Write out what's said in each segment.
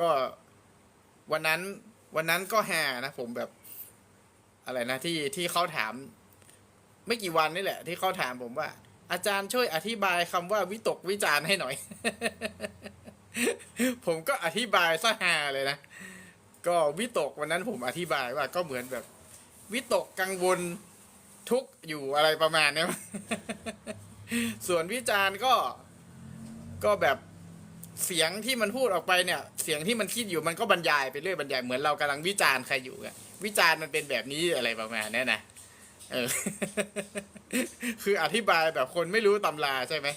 ก็วันนั้นวันนั้นก็แห่นะผมแบบ อะไรนะที่ที่เขาถาม ไม่กี่วันนี่แหละ ที่เขาถามผมว่า อาจารย์ช่วยอธิบายคำว่าวิตกวิจารณ์ให้หน่อย ผมก็อธิบายซะฮาเลยนะ ก็วิตกวันนั้นผมอธิบายว่าก็เหมือนแบบ วิตกกังวลทุกอยู่อะไรประมาณเนี้ยส่วนวิจารณ์ก็ก็แบบ เสียงที่มันพูดออกไปเนี่ย เสียงที่มันคิดอยู่มันก็บรรยายไปเรื่อยบรรยายเหมือนเรากำลังวิจารณ์ใครอยู่อะวิจารณ์มันเป็นแบบนี้อะไรประมาณนี้นะเออ คืออธิบายแบบคนไม่รู้ตำราใช่ไหม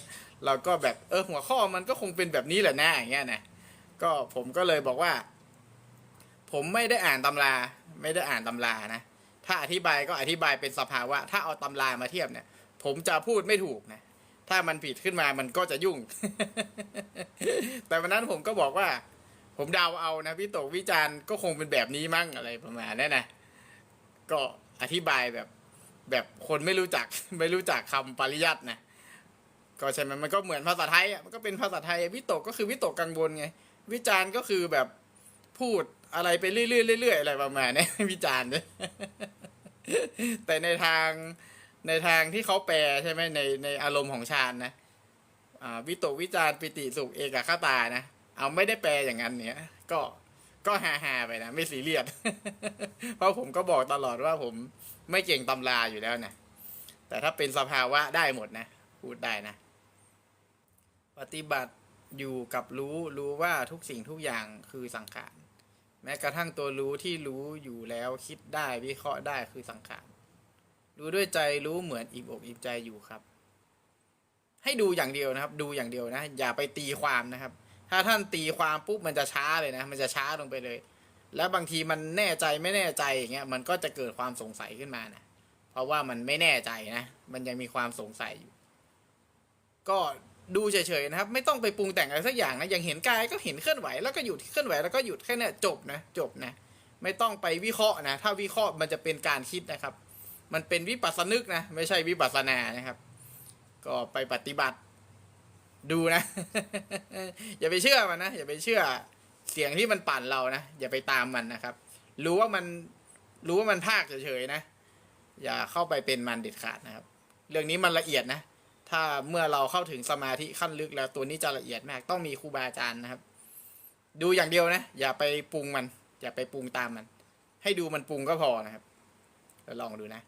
เราก็แบบเออหัวข้อมันก็คงเป็นแบบนี้แหละนะอย่างเงี้ยนะก็ผมก็เลยบอกว่า ผมไม่ได้อ่านตำรา ไม่ได้อ่านตำรานะถ้าอธิบายก็อธิบายเป็นสภาวะ ถ้าเอาตำรามาเทียบเนี่ย ผมจะพูดไม่ถูกนะ ถ้ามันผิดขึ้นมามันก็จะยุ่ง แต่วันนั้นผมก็บอกว่า ผมเดาเอานะพี่ตกวิจารณ์ก็คงเป็นแบบนี้มั้งอะไรประมาณนั้นนะก็อธิบายแบบแบบคนไม่รู้จักไม่รู้จักคำปริยัตินะก็ใช่ไหมมันก็เหมือนภาษาไทยอะมันก็เป็นภาษาไทยวิตกก็คือวิตกกังวลไง วิจารณ์ก็คือแบบพูดอะไรไปเรื่อยๆเรื่อยๆอะไรประมาณนี้วิจารณ์ด้วยแต่ในทาง ในทางที่เขาแปลใช่ไหมในในอารมณ์ของฌานนะอ่าวิตกวิจารปิติสุขเอกคตานะเอาไม่ได้แปลอย่างนั้นเนี่ยก็ก็ฮาฮาไปนะไม่ซีเรียสเพราะผมก็บอกตลอดว่าผมไม่เก่งตำราอยู่แล้วนะแต่ถ้าเป็นสภาวะได้หมดนะพูดได้นะ ปฏิบัติอยู่กับรู้รู้ว่าทุกสิ่งทุกอย่างคือสังขารแม้กระทั่งตัวรู้ที่รู้อยู่แล้วคิดได้วิเคราะห์ได้คือสังขาร รู้ด้วยใจรู้เหมือนอิ่มอกอิ่มใจอยู่ครับ ให้ดูอย่างเดียวนะครับ ดูอย่างเดียวนะ อย่าไปตีความนะครับ ถ้าท่านตีความปุ๊บมันจะช้าเลยนะ มันจะช้าลงไปเลย แล้วบางทีมันแน่ใจไม่แน่ใจอย่างเงี้ย มันก็จะเกิดความสงสัยขึ้นมานะเพราะว่ามันไม่แน่ใจนะ มันยังมีความสงสัยอยู่ ก็ดูเฉยๆนะครับ ไม่ต้องไปปรุงแต่งอะไรสักอย่างนะอย่างเห็นกายก็เห็นเคลื่อนไหวแล้วก็หยุดเคลื่อนไหวแล้วก็หยุดแค่เนี้ยจบนะจบนะ ไม่ต้องไปวิเคราะห์นะ ถ้าวิเคราะห์มันจะเป็นการคิดนะครับ มันเป็นวิปัสสนึกนะ ไม่ใช่วิปัสสนานะครับ ก็ไปปฏิบัติดูนะ อย่าไปเชื่อมันนะ อย่าไปเชื่อเสียงที่มันปั่นเรานะ อย่าไปตามมันนะครับ รู้ว่ามันรู้ว่ามันภาคเฉยๆนะ อย่าเข้าไปเป็นมันเด็ดขาดนะครับ เรื่องนี้มันละเอียดนะ ถ้าเมื่อเราเข้าถึงสมาธิขั้นลึกแล้วตัวนี้จะละเอียดมาก ต้องมีครูบาอาจารย์นะครับ ดูอย่างเดียวนะ อย่าไปปรุงมัน อย่าไปปรุงตามมัน ให้ดูมันปรุงก็พอนะครับเดี๋ยวลองดูนะ